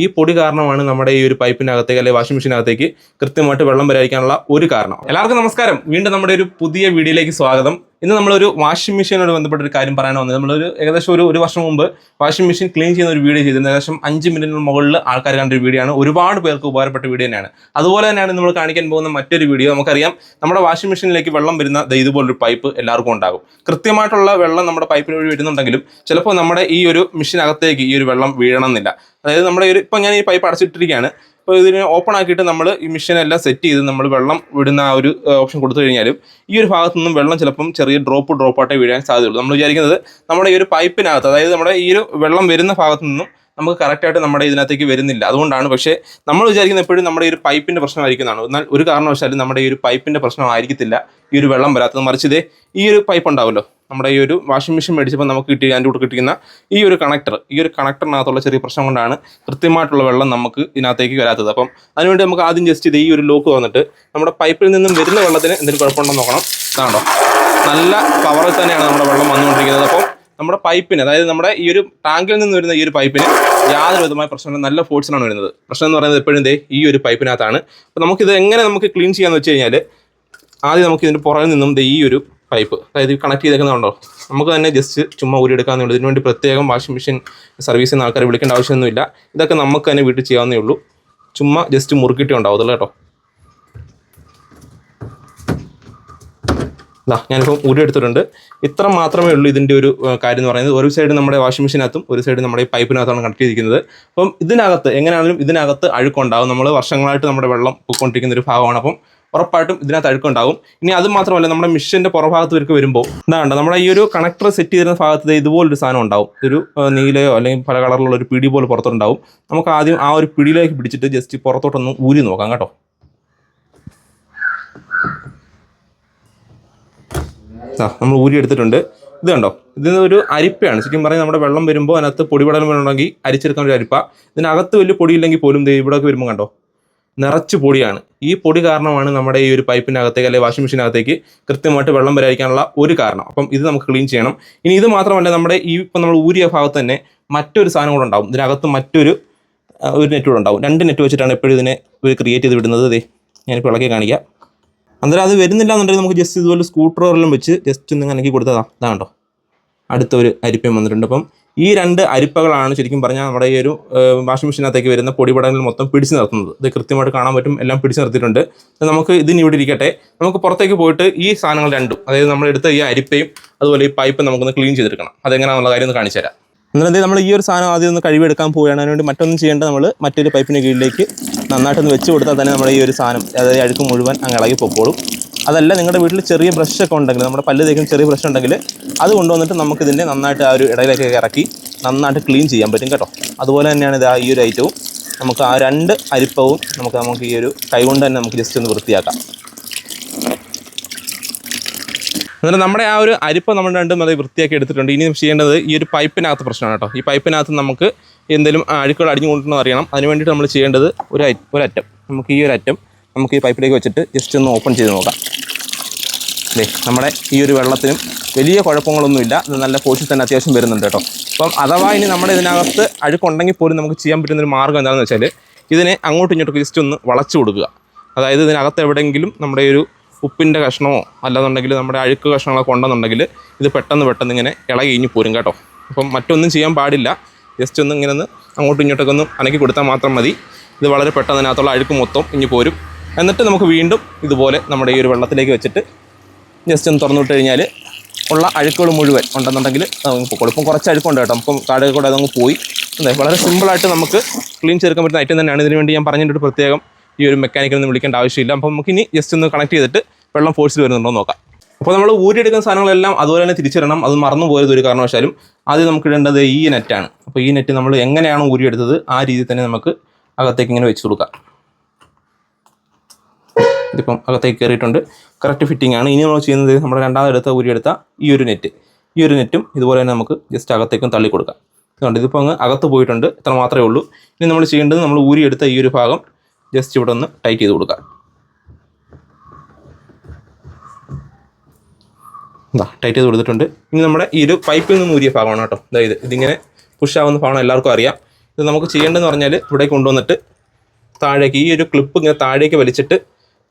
ഈ പൊടി കാരണമാണ് നമ്മുടെ ഈ ഒരു പൈപ്പിനകത്തേക്ക് അല്ലെങ്കിൽ വാഷിംഗ് മെഷീനകത്തേക്ക് കൃത്യമായിട്ട് വെള്ളം വരാതിരിക്കാനുള്ള ഒരു കാരണം. എല്ലാവർക്കും നമസ്കാരം. വീണ്ടും നമ്മുടെ ഒരു പുതിയ വീഡിയോയിലേക്ക് സ്വാഗതം. ഇന്ന് നമ്മളൊരു വാഷിംഗ് മെഷീനോട് ബന്ധപ്പെട്ട ഒരു കാര്യം പറയാൻ വന്നത്. നമ്മളൊരു ഏകദേശം ഒരു ഒരു വർഷം മുമ്പ് വാഷിംഗ് മെഷീൻ ക്ലീൻ ചെയ്യുന്ന ഒരു വീഡിയോ ചെയ്തിരുന്നു. ഏകദേശം അഞ്ച് മിനിറ്റിന് മുകളിൽ ആൾക്കാർ കണ്ട ഒരു വീഡിയോ ആണ്. ഒരുപാട് പേർക്ക് ഉപകാരപ്പെട്ട വീഡിയോ തന്നെയാണ്. അതുപോലെ തന്നെയാണ് നമ്മൾ കാണിക്കാൻ പോകുന്ന മറ്റൊരു വീഡിയോ നമുക്കറിയാം നമ്മുടെ വാഷിംഗ് മെഷീനിലേക്ക് വെള്ളം വരുന്ന ഇതുപോലൊരു പൈപ്പ് എല്ലാവർക്കും ഉണ്ടാകും. കൃത്യമായിട്ടുള്ള വെള്ളം നമ്മുടെ പൈപ്പിന് വഴി വരുന്നുണ്ടെങ്കിലും ചിലപ്പോൾ നമ്മുടെ ഈ ഒരു മെഷീനകത്തേക്ക് ഈ ഒരു വെള്ളം വീഴണമെന്നില്ല. അതായത് നമ്മുടെ ഒരു ഇപ്പം ഞാൻ ഈ പൈപ്പ് അടച്ചിട്ടിരിക്കുകയാണ്. ഇപ്പോൾ ഇതിനെ ഓപ്പൺ ആക്കിയിട്ട് നമ്മൾ ഈ മെഷീനെല്ലാം സെറ്റ് ചെയ്ത് നമ്മൾ വെള്ളം വിടുന്ന ആ ഒരു ഓപ്ഷൻ കൊടുത്തു കഴിഞ്ഞാലും ഈ ഒരു ഭാഗത്തു നിന്നും വെള്ളം ചിലപ്പം ചെറിയ ഡ്രോപ്പ് ഡ്രോപ്പായിട്ട് വീഴാൻ സാധ്യതയുള്ളൂ. നമ്മൾ വിചാരിക്കുന്നത് നമ്മുടെ ഈ ഒരു പൈപ്പിനകത്ത് അതായത് നമ്മുടെ ഈ ഒരു വെള്ളം വരുന്ന ഭാഗത്തു നിന്നും നമുക്ക് കറക്റ്റായിട്ട് നമ്മുടെ ഇതിനകത്തേക്ക് വരുന്നില്ല. അതുകൊണ്ടാണ് പക്ഷേ നമ്മൾ വിചാരിക്കുന്ന എപ്പോഴും നമ്മുടെ ഈ ഒരു പൈപ്പിന്റെ പ്രശ്നമായിരിക്കുന്നതാണ്. എന്നാൽ ഒരു കാരണവശാലും നമ്മുടെ ഈ ഒരു പൈപ്പിന്റെ പ്രശ്നമായിരിക്കത്തില്ല ഈ ഒരു വെള്ളം വരാത്തത്. മറിച്ച് ഇതേ ഈ ഒരു പൈപ്പ് ഉണ്ടാവുമല്ലോ നമ്മുടെ ഈ ഒരു വാഷിംഗ് മെഷീൻ മേടിച്ചപ്പോൾ നമുക്ക് കിട്ടിയ അതിന്റെ കൂടെ കിട്ടിക്കുന്ന ഈ ഒരു കണക്ടർ ഈ ഒരു കണക്ടറിനകത്തുള്ള ചെറിയ പ്രശ്നം കൊണ്ടാണ് കൃത്യമായിട്ടുള്ള വെള്ളം നമുക്ക് ഇതിനകത്തേക്ക് വരാത്തത്. അപ്പം അതിനുവേണ്ടി നമുക്ക് ആദ്യം ജസ്റ്റ് ഇത് ഈ ഒരു ലോക്ക് വന്നിട്ട് നമ്മുടെ പൈപ്പിൽ നിന്നും വരുന്ന വെള്ളത്തിന് എന്തെങ്കിലും കുഴപ്പമുണ്ടോ നോക്കണം. ഇതാണോ നല്ല പവറിൽ തന്നെയാണ് നമ്മുടെ വെള്ളം വന്നുകൊണ്ടിരിക്കുന്നത്. അപ്പം നമ്മുടെ പൈപ്പിന് അതായത് നമ്മുടെ ഈ ഒരു ടാങ്കിൽ നിന്ന് വരുന്ന ഈ ഒരു പൈപ്പിന് യാതൊരു വിധമായ പ്രശ്നമില്ല. നല്ല ഫോഴ്സിനാണ് വരുന്നത്. പ്രശ്നം എന്ന് പറയുന്നത് എപ്പോഴും ദേ ഈ ഒരു പൈപ്പിനകത്താണ് അപ്പോൾ നമുക്കിത് എങ്ങനെ നമുക്ക് ക്ലീൻ ചെയ്യാന്ന് വെച്ച് കഴിഞ്ഞാൽ ആദ്യം നമുക്ക് ഇതിന്റെ പുറകിൽ നിന്നും ദേ ഈ ഒരു പൈപ്പ് അതായത് കണക്ട് ചെയ്തേക്കുന്നതുണ്ടോ? നമുക്ക് തന്നെ ജസ്റ്റ് ചുമ്മാ ഊരിയെടുക്കാവുന്നേ ഇതിനു വേണ്ടി പ്രത്യേകം വാഷിംഗ് മെഷീൻ സർവീസ് ചെയ്യുന്ന ആൾക്കാരെ വിളിക്കേണ്ട ആവശ്യമൊന്നുമില്ല. ഇതൊക്കെ നമുക്ക് തന്നെ വീട്ടിൽ ചെയ്യാവുന്നേ ഉള്ളൂ. ചുമ്മാ ജസ്റ്റ് മുറുക്കിട്ടേ ഉണ്ടാവത്തുള്ളൂ കേട്ടോ. ഇതാ ഞാനിപ്പം ഊരി എടുത്തിട്ടുണ്ട് ഇത്ര മാത്രമേ ഉള്ളൂ ഇതിന്റെ ഒരു കാര്യം എന്ന് പറയുന്നത്. ഒരു സൈഡ് നമ്മുടെ വാഷിംഗ് മെഷീനകത്തും ഒരു സൈഡ് നമ്മുടെ പൈപ്പിനകത്താണ് കണക്ട് ചെയ്തിരിക്കുന്നത്. അപ്പം ഇതിനകത്ത് എങ്ങനെയാണെങ്കിലും ഇതിനകത്ത് അഴുക്കുണ്ടാവും. നമ്മൾ വർഷങ്ങളായിട്ട് നമ്മുടെ വെള്ളം പൊയ്ക്കൊണ്ടിരിക്കുന്ന ഒരു ഭാഗമാണ്. അപ്പം ഉറപ്പായിട്ടും ഇതിനകത്ത് അഴുക്കുണ്ടാകും. ഇനി അത് മാത്രമല്ല നമ്മുടെ മിഷ്യന്റെ പുറഭാഗത്ത് വരക്ക് വരുമ്പോൾ ഇതാണ്ട് നമ്മുടെ ഈ ഒരു കണക്ടർ സെറ്റ് ചെയ്തിരുന്ന ഭാഗത്ത് ഇതുപോലൊരു സാധനം ഉണ്ടാവും. ഒരു നീലയോ അല്ലെങ്കിൽ പല കളറിലുള്ള ഒരു പിടി പോലെ പുറത്തുണ്ടാവും. നമുക്ക് ആദ്യം ആ ഒരു പിടിയിലേക്ക് പിടിച്ചിട്ട് ജസ്റ്റ് പുറത്തോട്ടൊന്ന് ഊരി നോക്കാം കേട്ടോ. നമ്മൾ ഊരി എടുത്തിട്ടുണ്ട്. ഇത് കണ്ടോ ഇത് ഒരു അരിപ്പയാണ്. ശരിക്കും പറഞ്ഞാൽ നമ്മുടെ വെള്ളം വരുമ്പോൾ അതിനകത്ത് പൊടിപടലം വേണമെങ്കിൽ അരിച്ചെടുക്കാൻ ഒരു അരിപ്പ. ഇതിനകത്ത് വലിയ പൊടിയില്ലെങ്കിൽ പോലും ഇവിടെയൊക്കെ വരുമ്പോൾ കണ്ടോ നിറച്ച് പൊടിയാണ്. ഈ പൊടി കാരണമാണ് നമ്മുടെ ഈ ഒരു പൈപ്പിനകത്തേക്ക് അല്ലെങ്കിൽ വാഷിംഗ് മെഷീനകത്തേക്ക് കൃത്യമായിട്ട് വെള്ളം വരാതിരിക്കാനുള്ള ഒരു കാരണം. അപ്പം ഇത് നമുക്ക് ക്ലീൻ ചെയ്യണം. ഇനി ഇത് മാത്രമല്ല നമ്മുടെ ഈ ഇപ്പം നമ്മൾ ഊരിയ ഭാഗത്ത് തന്നെ മറ്റൊരു സാധനം കൂടെ ഉണ്ടാവും. ഇതിനകത്ത് മറ്റൊരു ഒരു നെറ്റ് കൂടെ ഉണ്ടാവും. രണ്ട് നെറ്റ് വെച്ചിട്ടാണ് എപ്പോഴും ഇതിനെ ഒരു ക്രിയേറ്റ് ചെയ്ത് വിടുന്നത്. ദേ ഞാനിപ്പോൾ ഇളക്കി കാണിക്കാം. അന്നേരം അത് വരുന്നില്ല എന്നുണ്ടെങ്കിൽ നമുക്ക് ജസ്റ്റ് ഇതുപോലെ സ്കൂട്ടറെല്ലാം വെച്ച് ജസ്റ്റ് ഒന്ന് അനക്കി കൊടുത്തതാ. അതാണ്ടോ അടുത്ത ഒരു അരിപ്പയും വന്നിട്ടുണ്ട്. അപ്പം ഈ രണ്ട് അരിപ്പകളാണ് ശരിക്കും പറഞ്ഞാൽ നമ്മുടെ ഈ ഒരു വാഷിംഗ് മെഷീനകത്തേക്ക് വരുന്ന പൊടിപടങ്ങൾ മൊത്തം പിടിച്ചു നിർത്തുന്നത്. ഇത് കൃത്യമായിട്ട് കാണാൻ പറ്റും എല്ലാം പിടിച്ചു നിർത്തിയിട്ടുണ്ട്. നമുക്ക് ഇതിന് ഇവിടെ ഇരിക്കട്ടെ. നമുക്ക് പുറത്തേക്ക് പോയിട്ട് ഈ സാധനങ്ങൾ രണ്ടും അതായത് നമ്മൾ എടുത്ത ഈ അരിപ്പയും അതുപോലെ ഈ പൈപ്പ് നമുക്കൊന്ന് ക്ലീൻ ചെയ്തെടുക്കണം. അതെങ്ങനെയാണെന്നുള്ള കാര്യം ഒന്ന് കാണിച്ചു തരാം. എന്നിട്ട് നമ്മൾ ഈ ഒരു സാധനം ആദ്യം ഒന്ന് കഴിവെടുക്കാൻ പോവുകയാണ്. അതിനുവേണ്ടി മറ്റൊന്നും ചെയ്യേണ്ട നമ്മൾ മറ്റൊരു പൈപ്പിന് കീഴിലേക്ക് നന്നായിട്ടൊന്ന് വെച്ച് കൊടുത്താൽ തന്നെ നമ്മുടെ ഈ ഒരു സാധനം അതായത് അഴുക്ക് മുഴുവൻ അങ്ങ് ഇളകി പൊക്കോളും. അതല്ല നിങ്ങളുടെ വീട്ടിൽ ചെറിയ ബ്രഷൊക്കെ ഉണ്ടെങ്കിൽ നമ്മുടെ പല്ല് തേക്കുന്ന ചെറിയ ബ്രഷ് ഉണ്ടെങ്കിൽ അത് കൊണ്ടുവന്നിട്ട് നമുക്ക് ഇതിന്റെ നന്നായിട്ട് ആ ഒരു ഇടയിലേക്ക് ഇറക്കി നന്നായിട്ട് ക്ലീൻ ചെയ്യാൻ പറ്റും കേട്ടോ. അതുപോലെ തന്നെയാണ് ഇത് ഈ ഒരു ഐറ്റവും നമുക്ക് ആ രണ്ട് അരിപ്പവും നമുക്ക് നമുക്ക് ഈ ഒരു കൈകൊണ്ട് തന്നെ നമുക്ക് ജസ്റ്റ് ഒന്ന് വൃത്തിയാക്കാം. എന്നിട്ട് നമ്മുടെ ആ ഒരു അരിപ്പ നമ്മൾ രണ്ടും അത് വൃത്തിയാക്കി എടുത്തിട്ടുണ്ട്. ഇനി ചെയ്യേണ്ടത് ഈ ഒരു പൈപ്പിനകത്ത് പ്രശ്നമാണ് കേട്ടോ. ഈ പൈപ്പിനകത്ത് നമുക്ക് എന്തെങ്കിലും അഴുക്കുകൾ അടിഞ്ഞു കൊണ്ടുണ്ടെന്ന് അറിയണം. അതിന് വേണ്ടിയിട്ട് നമ്മൾ ചെയ്യേണ്ടത് ഒരു ഒരറ്റം നമുക്ക് ഈ ഒരു അറ്റം നമുക്ക് ഈ പൈപ്പിലേക്ക് വെച്ചിട്ട് ജസ്റ്റ് ഒന്ന് ഓപ്പൺ ചെയ്ത് നോക്കാം. നമ്മുടെ ഈ ഒരു വെള്ളത്തിനും വലിയ കുഴപ്പങ്ങളൊന്നുമില്ല. ഇത് നല്ല പോഷൻ തന്നെ അത്യാവശ്യം വരുന്നുണ്ട് കേട്ടോ. അപ്പം അഥവാ ഇനി നമ്മുടെ ഇതിനകത്ത് അഴുക്കുണ്ടെങ്കിൽ പോലും നമുക്ക് ചെയ്യാൻ പറ്റുന്ന ഒരു മാർഗം എന്താണെന്ന് വെച്ചാൽ ഇതിനെ അങ്ങോട്ടും ഇങ്ങോട്ടും ജസ്റ്റ് ഒന്ന് വളച്ചു കൊടുക്കുക. അതായത് ഇതിനകത്ത് എവിടെയെങ്കിലും നമ്മുടെ ഒരു ഉപ്പിന്റെ കഷ്ണമോ അല്ലാന്നുണ്ടെങ്കിൽ നമ്മുടെ അഴുക്ക് കഷ്ണങ്ങളൊക്കെ ഉണ്ടെന്നുണ്ടെങ്കിൽ ഇത് പെട്ടെന്ന് പെട്ടെന്ന് ഇങ്ങനെ ഇളകി ഇഞ്ഞ് പോരും കേട്ടോ. അപ്പം മറ്റൊന്നും ചെയ്യാൻ പാടില്ല. ജസ്റ്റ് ഒന്ന് ഇങ്ങനെ ഒന്ന് അങ്ങോട്ടും ഇങ്ങോട്ടൊക്കെ ഒന്ന് അനക്കി കൊടുത്താൽ മാത്രം മതി. ഇത് വളരെ പെട്ടെന്ന് അതിനകത്തുള്ള അഴുക്ക് മൊത്തം ഇഞ്ഞ് പോരും. എന്നിട്ട് നമുക്ക് വീണ്ടും ഇതുപോലെ നമ്മുടെ ഈ ഒരു വെള്ളത്തിലേക്ക് വെച്ചിട്ട് ജസ്റ്റ് ഒന്ന് തുറന്നു വിട്ട് കഴിഞ്ഞാൽ ഉള്ള അഴുക്കുകൾ മുഴുവൻ ഉണ്ടെന്നുണ്ടെങ്കിൽ നമുക്ക് ഇപ്പം കുറച്ച് അഴുക്കുണ്ട് കേട്ടോ. നമുക്ക് കാടുകൾ കൂടെ അതങ്ങ് പോയി. അതെ വളരെ സിമ്പിളായിട്ട് നമുക്ക് ക്ലീൻ ചെയ്തെടുക്കാൻ പറ്റുന്ന ഐറ്റം തന്നെയാണ്. ഇതിന് വേണ്ടി ഞാൻ പറഞ്ഞിട്ട് പ്രത്യേകം ഈ ഒരു മെക്കാനിക്കലൊന്നും വിളിക്കേണ്ട ആവശ്യമില്ല. അപ്പം നമുക്ക് ഇനി ജസ്റ്റ് ഒന്ന് കണക്ട് ചെയ്തിട്ട് വെള്ളം ഫോഴ്സിൽ വരുന്നുണ്ടോ നോക്കാം. അപ്പോൾ നമ്മൾ ഊരിയെടുക്കുന്ന സാധനങ്ങളെല്ലാം അതുപോലെ തന്നെ തിരിച്ചിടണം. അത് മറന്നു പോയത് ഒരു കാരണവശാലും ആദ്യം നമുക്ക് ഇടേണ്ടത് ഈ നെറ്റാണ്. അപ്പോൾ ഈ നെറ്റ് നമ്മൾ എങ്ങനെയാണോ ഊരിയെടുത്തത് ആ രീതിയിൽ തന്നെ നമുക്ക് അകത്തേക്ക് ഇങ്ങനെ വെച്ച് കൊടുക്കാം. ഇതിപ്പം അകത്തേക്ക് കയറിയിട്ടുണ്ട്. കറക്റ്റ് ഫിറ്റിംഗ് ആണ്. ഇനി നമ്മൾ ചെയ്യുന്നത് നമ്മുടെ രണ്ടാമതെടുത്ത എടുത്ത ഊരിയെടുത്ത ഈ ഒരു നെറ്റ് ഈ ഒരു നെറ്റും ഇതുപോലെ തന്നെ നമുക്ക് ജസ്റ്റ് അകത്തേക്കും തള്ളി കൊടുക്കാം. അതുകൊണ്ട് ഇതിപ്പോൾ അങ്ങ് അകത്ത് പോയിട്ടുണ്ട്. ഇത്ര മാത്രമേ ഉള്ളൂ. ഇനി നമ്മൾ ചെയ്യേണ്ടത് നമ്മൾ ഊരിയെടുത്ത ഈ ഒരു ഭാഗം ജസ്റ്റ് ഇവിടെ ഒന്ന് ടൈറ്റ് ചെയ്ത് കൊടുക്കാം. ഇതാ ടൈറ്റ് ചെയ്ത് കൊടുത്തിട്ടുണ്ട്. ഇനി നമ്മുടെ ഈ ഒരു പൈപ്പിൽ നിന്ന് ഊരിയ ഭാഗമാണ് കേട്ടോ. അതായത് ഇതിങ്ങനെ പുഷ് ആവുന്ന ഭാഗം എല്ലാവർക്കും അറിയാം. ഇത് നമുക്ക് ചെയ്യേണ്ടതെന്ന് പറഞ്ഞാൽ ഇവിടെ കൊണ്ടുവന്നിട്ട് താഴേക്ക് ഈ ഒരു ക്ലിപ്പ് ഇങ്ങനെ താഴേക്ക് വലിച്ചിട്ട്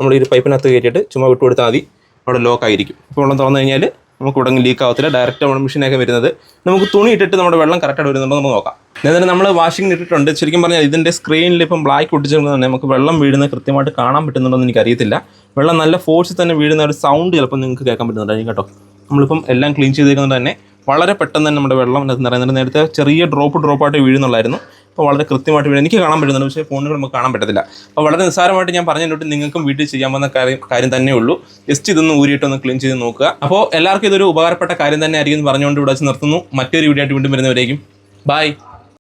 നമ്മൾ ഈ പൈപ്പിനകത്ത് കയറ്റിയിട്ട് ചുമ്മാ വിട്ടു കൊടുത്താൽ മതി. അവിടെ ലോക്ക് ആയിരിക്കും. ഇപ്പോൾ വെള്ളം തുറന്നു കഴിഞ്ഞാൽ നമുക്ക് ഉടങ്ങി ലീക്ക് ആവത്തില്ല. ഡയറക്റ്റ് നമ്മുടെ മെഷീനൊക്കെ വരുന്നത് നമുക്ക് തുണി ഇട്ടിട്ട് നമ്മുടെ വെള്ളം കറക്റ്റായിട്ട് വരുന്നുണ്ടോ നമുക്ക് നോക്കാം. എന്നിട്ട് നമ്മൾ വാഷിംഗ് ഇട്ടിട്ടുണ്ട്. ശരിക്കും പറഞ്ഞാൽ ഇതിന്റെ സ്ക്രീനിൽ ഇപ്പം ബ്ലാക്ക് ഒട്ടിച്ചിട്ടുണ്ടെങ്കിൽ നമുക്ക് വെള്ളം വീഴുന്ന കൃത്യമായിട്ട് കാണാൻ പറ്റുന്നുണ്ടോ എന്ന് എനിക്കറിയത്തില്ല. വെള്ളം നല്ല ഫോഴ്സിൽ തന്നെ വീഴുന്ന ഒരു സൗണ്ട് ചിലപ്പോൾ നിങ്ങൾക്ക് കേൾക്കാൻ പറ്റുന്നുണ്ടായിരിക്കും കേട്ടോ. നമ്മളിപ്പം എല്ലാം ക്ലീൻ ചെയ്തേക്കുന്നത് തന്നെ വളരെ പെട്ടെന്ന് തന്നെ നമ്മുടെ വെള്ളം നിറയുന്നുണ്ട്. നേരത്തെ ചെറിയ ഡ്രോപ്പ് ഡ്രോപ്പായിട്ട് വീഴുന്നുള്ളായിരുന്നു. അപ്പോൾ വളരെ കൃത്യമായിട്ട് വീഴും എനിക്ക് കാണാൻ പറ്റുന്നുണ്ട്. പക്ഷേ ഫോണുകൾ നമുക്ക് കാണാൻ പറ്റത്തില്ല. അപ്പോൾ വളരെ നിസ്സാരമായിട്ട് ഞാൻ പറഞ്ഞിട്ട് നിങ്ങൾക്കും വീട്ടിൽ ചെയ്യാവുന്ന കാര്യം കാര്യം തന്നെ ഉള്ളൂ. ജസ്റ്റ് ഇതൊന്ന് ഊരിയിട്ട് ഒന്ന് ക്ലീൻ ചെയ്ത് നോക്കുക. അപ്പോൾ എല്ലാവർക്കും ഇതൊരു ഉപകാരപ്പെട്ട കാര്യം തന്നെ ആയിരിക്കും പറഞ്ഞുകൊണ്ട് ഇവിടെ വെച്ച് നിർത്തുന്നു. മറ്റൊരു വീഡിയോ ആയിട്ട് വീണ്ടും വരുന്നവരേക്കും. ബൈ